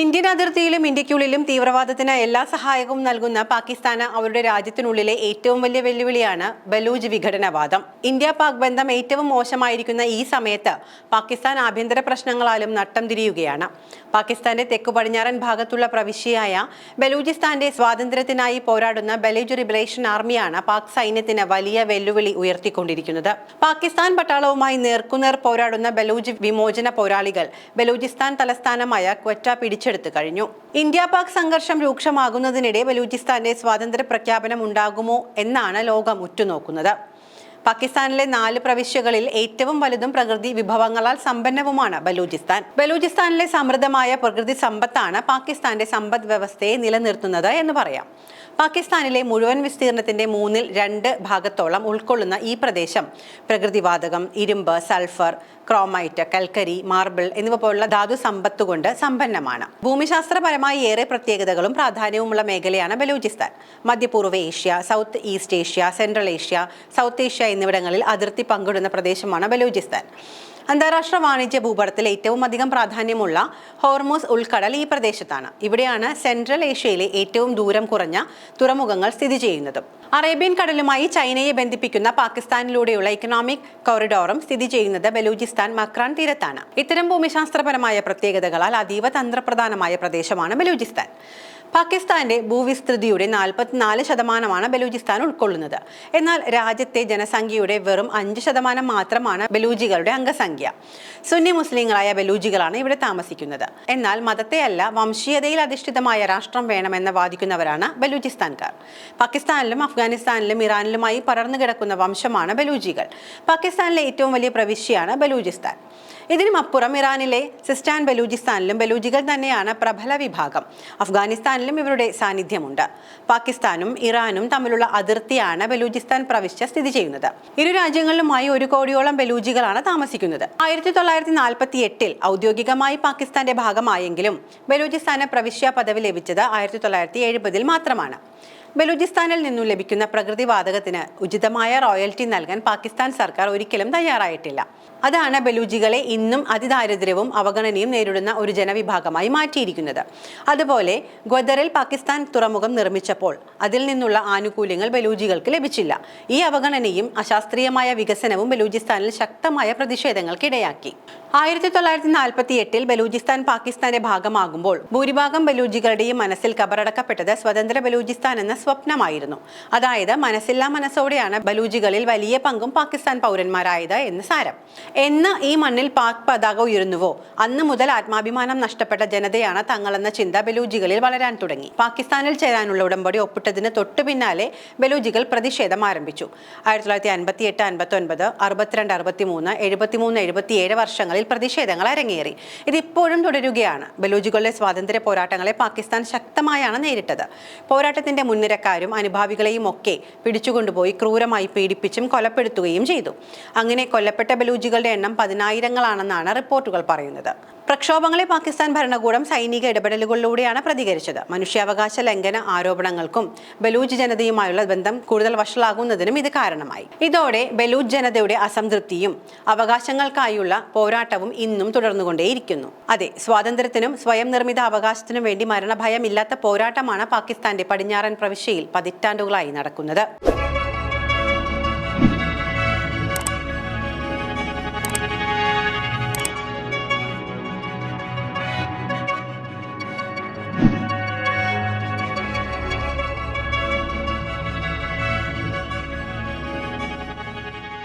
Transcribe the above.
Indian അതിർത്തിയിലും ഇന്ത്യക്കുള്ളിലും തീവ്രവാദത്തിന് എല്ലാ സഹായവും നൽകുന്ന പാകിസ്ഥാന് അവരുടെ രാജ്യത്തിനുള്ളിലെ ഏറ്റവും വലിയ വെല്ലുവിളിയാണ് ബലൂജ് വിഘടനവാദം. ഇന്ത്യ പാക് ബന്ധം ഏറ്റവും മോശമായിരിക്കുന്ന ഈ സമയത്ത് പാകിസ്ഥാൻ ആഭ്യന്തര പ്രശ്നങ്ങളാലും നട്ടം തിരിയുകയാണ്. പാകിസ്ഥാന്റെ തെക്കു പടിഞ്ഞാറൻ ഭാഗത്തുള്ള പ്രവിശ്യയായ ബലൂചിസ്ഥാന്റെ സ്വാതന്ത്ര്യത്തിനായി പോരാടുന്ന ബലൂജ് ലിബറേഷൻ ആർമിയാണ് പാക് സൈന്യത്തിന് വലിയ വെല്ലുവിളി ഉയർത്തിക്കൊണ്ടിരിക്കുന്നത്. പാകിസ്ഥാൻ പട്ടാളവുമായി നേർക്കുനേർ പോരാടുന്ന ബലൂജ് വിമോചന പോരാളികൾ ബലൂചിസ്ഥാൻ തലസ്ഥാനമായ ക്വറ്റ പിടിച്ചെടുത്തു കഴിഞ്ഞു. ഇന്ത്യ പാക് സംഘർഷം രൂക്ഷമാകുന്നതിനിടെ ബലൂചിസ്ഥാന്റെ സ്വാതന്ത്ര്യ പ്രഖ്യാപനം ഉണ്ടാകുമോ എന്നാണ് ലോകം ഉറ്റുനോക്കുന്നത്. പാകിസ്ഥാനിലെ നാല് പ്രവിശ്യകളിൽ ഏറ്റവും വലുതും പ്രകൃതി വിഭവങ്ങളാൽ സമ്പന്നവുമാണ് ബലൂചിസ്ഥാൻ. ബലൂചിസ്ഥാനിലെ സമൃദ്ധമായ പ്രകൃതി സമ്പത്താണ് പാകിസ്ഥാന്റെ സമ്പദ് വ്യവസ്ഥയെ നിലനിർത്തുന്നത് എന്ന് പറയാം. പാകിസ്ഥാനിലെ മുഴുവൻ വിസ്തീർണത്തിന്റെ മൂന്നിൽ രണ്ട് ഭാഗത്തോളം ഉൾക്കൊള്ളുന്ന ഈ പ്രദേശം പ്രകൃതിവാതകം ഇരുമ്പ് സൾഫർ ക്രോമൈറ്റ് കൽക്കരി മാർബിൾ എന്നിവ പോലുള്ള ധാതു സമ്പത്ത് കൊണ്ട് സമ്പന്നമാണ്. ഭൂമിശാസ്ത്രപരമായി ഏറെ പ്രത്യേകതകളും പ്രാധാന്യവുമുള്ള മേഖലയാണ് Balochistan. മധ്യപൂർവ Asia south east Asia central Asia south Asia എന്നിവിടങ്ങളിൽ അതിർത്തി പങ്കിടുന്ന പ്രദേശമാണ് ബലൂചിസ്ഥാൻ. അന്താരാഷ്ട്ര വാണിജ്യ ഭൂപടത്തിൽ ഏറ്റവും അധികം പ്രാധാന്യമുള്ള ഹോർമോസ് ഉൾക്കടൽ ഈ പ്രദേശത്താണ്. ഇവിടെയാണ് സെൻട്രൽ ഏഷ്യയിലെ ഏറ്റവും ദൂരം കുറഞ്ഞ തുറമുഖങ്ങൾ സ്ഥിതി ചെയ്യുന്നത്. അറേബ്യൻ കടലുമായി ചൈനയെ ബന്ധിപ്പിക്കുന്ന പാകിസ്ഥാനിലൂടെയുള്ള ഇക്കണോമിക് കോറിഡോറും സ്ഥിതി ചെയ്യുന്നത് ബലൂചിസ്ഥാൻ മക്രാൻ തീരത്താണ്. ഇത്തരം ഭൂമിശാസ്ത്രപരമായ പ്രത്യേകതകളാൽ അതീവ തന്ത്രപ്രധാനമായ പ്രദേശമാണ് ബലൂചിസ്ഥാൻ. പാകിസ്ഥാന്റെ ഭൂവിസ്തൃതിയുടെ നാൽപ്പത്തിനാല് ശതമാനമാണ് ബലൂചിസ്ഥാൻ ഉൾക്കൊള്ളുന്നത്. എന്നാൽ രാജ്യത്തെ ജനസംഖ്യയുടെ വെറും അഞ്ച് ശതമാനം മാത്രമാണ് ബലൂജികളുടെ അംഗസംഖ്യ. സുന്നി മുസ്ലിങ്ങളായ ബലൂജികളാണ് ഇവിടെ താമസിക്കുന്നത്. എന്നാൽ മതത്തെയല്ല വംശീയതയിൽ അധിഷ്ഠിതമായ രാഷ്ട്രം വേണമെന്ന് വാദിക്കുന്നവരാണ് ബലൂചിസ്ഥാൻകാർ. പാകിസ്ഥാനിലും അഫ്ഗാനിസ്ഥാനിലും ഇറാനിലുമായി പടർന്നു കിടക്കുന്ന വംശമാണ് ബലൂജികൾ പാകിസ്ഥാനിലെ ഏറ്റവും വലിയ പ്രവിശ്യയാണ് ബലൂചിസ്ഥാൻ. ഇതിനും അപ്പുറം ഇറാനിലെ സിസ്റ്റാൻ ബലൂചിസ്ഥാനിലും ബലൂജികൾ തന്നെയാണ് പ്രബല വിഭാഗം. അഫ്ഗാനിസ്ഥാനിലും ഇവരുടെ സാന്നിധ്യമുണ്ട്. പാകിസ്ഥാനും ഇറാനും തമ്മിലുള്ള അതിർത്തിയാണ് ബലൂചിസ്ഥാൻ പ്രവിശ്യ സ്ഥിതി ചെയ്യുന്നത്. ഇരു രാജ്യങ്ങളിലുമായി ഒരു കോടിയോളം ബലൂജികളാണ് താമസിക്കുന്നത്. ആയിരത്തി തൊള്ളായിരത്തി നാൽപ്പത്തി എട്ടിൽ ഔദ്യോഗികമായി പാകിസ്ഥാന്റെ ഭാഗമായെങ്കിലും ബലൂചിസ്ഥാന് പ്രവിശ്യ പദവി ലഭിച്ചത് ആയിരത്തി തൊള്ളായിരത്തി എഴുപതിൽ മാത്രമാണ്. ബലൂചിസ്ഥാനിൽ നിന്നും ലഭിക്കുന്ന പ്രകൃതിവാതകത്തിന് ഉചിതമായ റോയൽറ്റി നൽകാൻ പാകിസ്ഥാൻ സർക്കാർ ഒരിക്കലും തയ്യാറായിട്ടില്ല. അതാണ് ബലൂജികളെ ഇന്നും അതിദാരിദ്ര്യവും അവഗണനയും നേരിടുന്ന ഒരു ജനവിഭാഗമായി മാറ്റിയിരിക്കുന്നത്. അതുപോലെ ഗ്വദറിൽ പാകിസ്ഥാൻ തുറമുഖം നിർമ്മിച്ചപ്പോൾ അതിൽ നിന്നുള്ള ആനുകൂല്യങ്ങൾ ബലൂജികൾക്ക് ലഭിച്ചില്ല. ഈ അവഗണനയും അശാസ്ത്രീയമായ വികസനവും ബലൂചിസ്ഥാനിൽ ശക്തമായ പ്രതിഷേധങ്ങൾക്കിടയാക്കി. ആയിരത്തി തൊള്ളായിരത്തി നാൽപ്പത്തി എട്ടിൽ ബലൂചിസ്ഥാൻ പാകിസ്ഥാന്റെ ഭാഗമാകുമ്പോൾ ഭൂരിഭാഗം ബലൂജികളുടെയും മനസ്സിൽ കബറടക്കപ്പെട്ടത് സ്വതന്ത്ര ബലൂചിസ്ഥാൻ എന്ന സ്വപ്നമായിരുന്നു. അതായത് മനസ്സില്ലാ മനസ്സോടെയാണ് ബലൂജികളിൽ വലിയ പങ്കും പാകിസ്ഥാൻ പൗരന്മാരായത് എന്ന് സാരം. എന്ന് ഈ മണ്ണിൽ പാക് പതാക ഉയരുന്നുവോ? അന്ന് മുതൽ ആത്മാഭിമാനം നഷ്ടപ്പെട്ട ജനതയാണ് തങ്ങളെന്ന ചിന്ത ബലൂജികളിൽ വളരാൻ തുടങ്ങി. പാകിസ്ഥാനിൽ ചേരാനുള്ള ഉടമ്പടി ഒപ്പിട്ടതിന് തൊട്ടു പിന്നാലെ ബലൂജികൾ പ്രതിഷേധം ആരംഭിച്ചു. ആയിരത്തി തൊള്ളായിരത്തി അൻപത്തി എട്ട് അൻപത്തി ഒൻപത് അറുപത്തിരണ്ട് അറുപത്തി മൂന്ന് എഴുപത്തിമൂന്ന് എഴുപത്തിയേഴ് വർഷങ്ങളിൽ പ്രതിഷേധങ്ങൾ അരങ്ങേറി. ഇതിപ്പോഴും തുടരുകയാണ്. ബലൂജികളുടെ സ്വാതന്ത്ര്യ പോരാട്ടങ്ങളെ പാകിസ്ഥാൻ ശക്തമായാണ് നേരിട്ടത്. പോരാട്ടത്തിന്റെ മുൻനിരക്കാരും അനുഭാവികളെയും ഒക്കെ പിടിച്ചുകൊണ്ടുപോയി ക്രൂരമായി പീഡിപ്പിച്ചും കൊലപ്പെടുത്തുകയും ചെയ്തു. അങ്ങനെ കൊല്ലപ്പെട്ട ബലൂജികളുടെ എണ്ണം പതിനായിരങ്ങളാണെന്നാണ് റിപ്പോർട്ടുകൾ പറയുന്നത്. പ്രക്ഷോഭങ്ങളെ പാകിസ്ഥാൻ ഭരണകൂടം സൈനിക ഇടപെടലുകളിലൂടെയാണ് പ്രതികരിച്ചത്. മനുഷ്യാവകാശ ലംഘന ആരോപണങ്ങൾക്കും ബലൂജ് ജനതയുമായുള്ള ബന്ധം കൂടുതൽ വഷളാകുന്നതിനും ഇത് കാരണമായി. ഇതോടെ ബലൂജ് ജനതയുടെ അസംതൃപ്തിയും അവകാശങ്ങൾക്കായുള്ള പോരാട്ടവും ഇന്നും തുടർന്നുകൊണ്ടേയിരിക്കുന്നു. അതെ സ്വാതന്ത്ര്യത്തിനും സ്വയം നിർമ്മിത അവകാശത്തിനും വേണ്ടി മരണഭയമില്ലാത്ത പോരാട്ടമാണ് പാകിസ്ഥാന്റെ പടിഞ്ഞാറൻ പ്രവിശ്യയിൽ പതിറ്റാണ്ടുകളായി നടക്കുന്നത്.